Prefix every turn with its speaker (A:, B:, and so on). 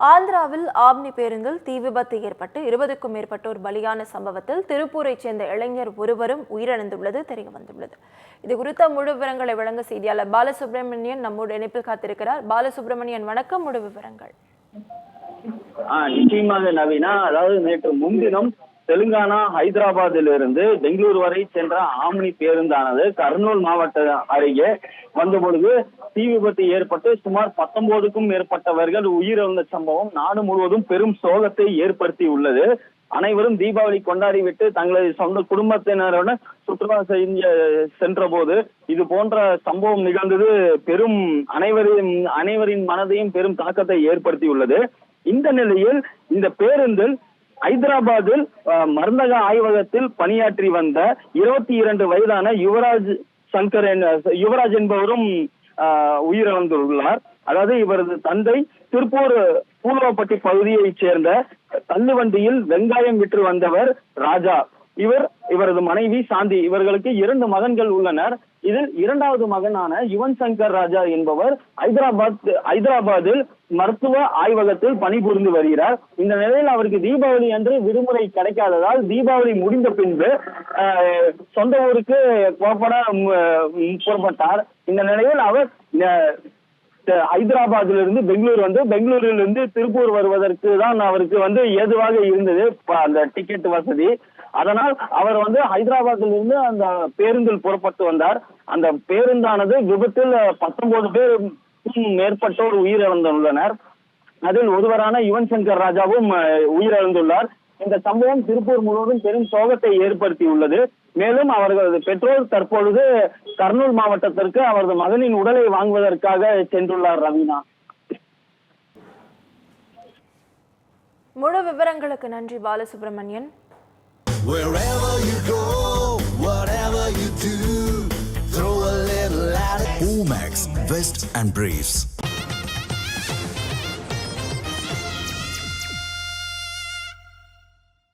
A: ஆந்திராவில் ஆம்னி பேருந்தில் தீ விபத்து ஏற்பட்டு இருபதுக்கும் மேற்பட்டோர் பலியான சம்பவத்தில் திருப்பூரைச் சேர்ந்த இளைஞர் ஒருவரும் உயிரிழந்துள்ளது தெரிய வந்துள்ளது இது குறித்த முழு விவரங்களை வழங்க செய்தியாளர் பாலசுப்ரமணியன் நம்மோடு இணைப்பில் காத்திருக்கிறார். பாலசுப்ரமணியன் வணக்கம். முழு விவரங்கள்.
B: நிச்சயமாக நவீனா அதாவது நேற்று முன்தினம் தெலுங்கானா ஹைதராபாத்தில் இருந்து பெங்களூரு வரை சென்ற ஆம்னி பேருந்தானது கர்னூல் மாவட்ட அருகே வந்தபொழுது தீ விபத்து ஏற்பட்டு சுமார் பத்தொன்பதுக்கும் மேற்பட்டவர்கள் உயிரிழந்த சம்பவம் நாடு முழுவதும் பெரும் சோகத்தை ஏற்படுத்தி உள்ளது. அனைவரும் தீபாவளி கொண்டாடிவிட்டு தங்களது சொந்த குடும்பத்தினருடன் சுற்றுலா செஞ்ச சென்ற போது இது போன்ற சம்பவம் நிகழ்ந்தது. பெரும் அனைவரின் அனைவரின் மனதையும் பெரும் தாக்கத்தை ஏற்படுத்தியுள்ளது. இந்த நிலையில் இந்த பேருந்தில் ஹைதராபாத்தில் மருந்தக ஆய்வகத்தில் பணியாற்றி வந்த இருபத்தி இரண்டு வயதான யுவராஜ் சங்கர் என்ற- யுவராஜ் என்பவரும் உயிரிழந்துள்ளார். அதாவது இவரது தந்தை திருப்பூர் பூலவப்பட்டி பகுதியைச் சேர்ந்த தள்ளுவண்டியில் வெங்காயம் விற்று வந்தவர் ராஜா. இவர் இவரது மனைவி சாந்தி. இவர்களுக்கு இரண்டு மகன்கள் உள்ளனர். இதில் இரண்டாவது மகனான யுவன் சங்கர் ராஜா என்பவர் ஹைதராபாத் ஹைதராபாத்தில் மருத்துவ ஆய்வகத்தில் பணிபுரிந்து வருகிறார். இந்த நிலையில் அவருக்கு தீபாவளி அன்று விடுமுறை கிடைக்காததால் தீபாவளி முடிந்த பின்பு சொந்த ஊருக்கு புறப்பட புறப்பட்டார். இந்த நிலையில் அவர் ஹைதராபாத்ல இருந்து பெங்களூர் வந்து பெங்களூரில் இருந்து திருப்பூர் வருவதற்கு தான் அவருக்கு வந்து ஏதுவாக இருந்தது அந்த டிக்கெட் வசதி. அதனால் அவர் வந்து ஹைதராபாத்தில் இருந்து அந்த பேருந்தில் புறப்பட்டு வந்தார். அந்த பேருந்தானது விபத்தில் பத்தொன்பது பேர் மேற்பட்டோர் உயிரிழந்துள்ளனர். அதில் ஒருவரான யுவன் சங்கர் ராஜாவும் உயிரிழந்துள்ளார். இந்த சம்பவம் திருப்பூர் முழுவதும் பெரும் சோகத்தை ஏற்படுத்தியுள்ளது மேலும் அவர்களது பெற்றோர் தற்பொழுது கர்னூல் மாவட்டத்திற்கு அவரது மகனின் உடலை வாங்குவதற்காக சென்றுள்ளார் ரவீனா
A: முழு விவரங்களுக்கு நன்றி Balasubramanian.
C: Omax, Vest and Briefs.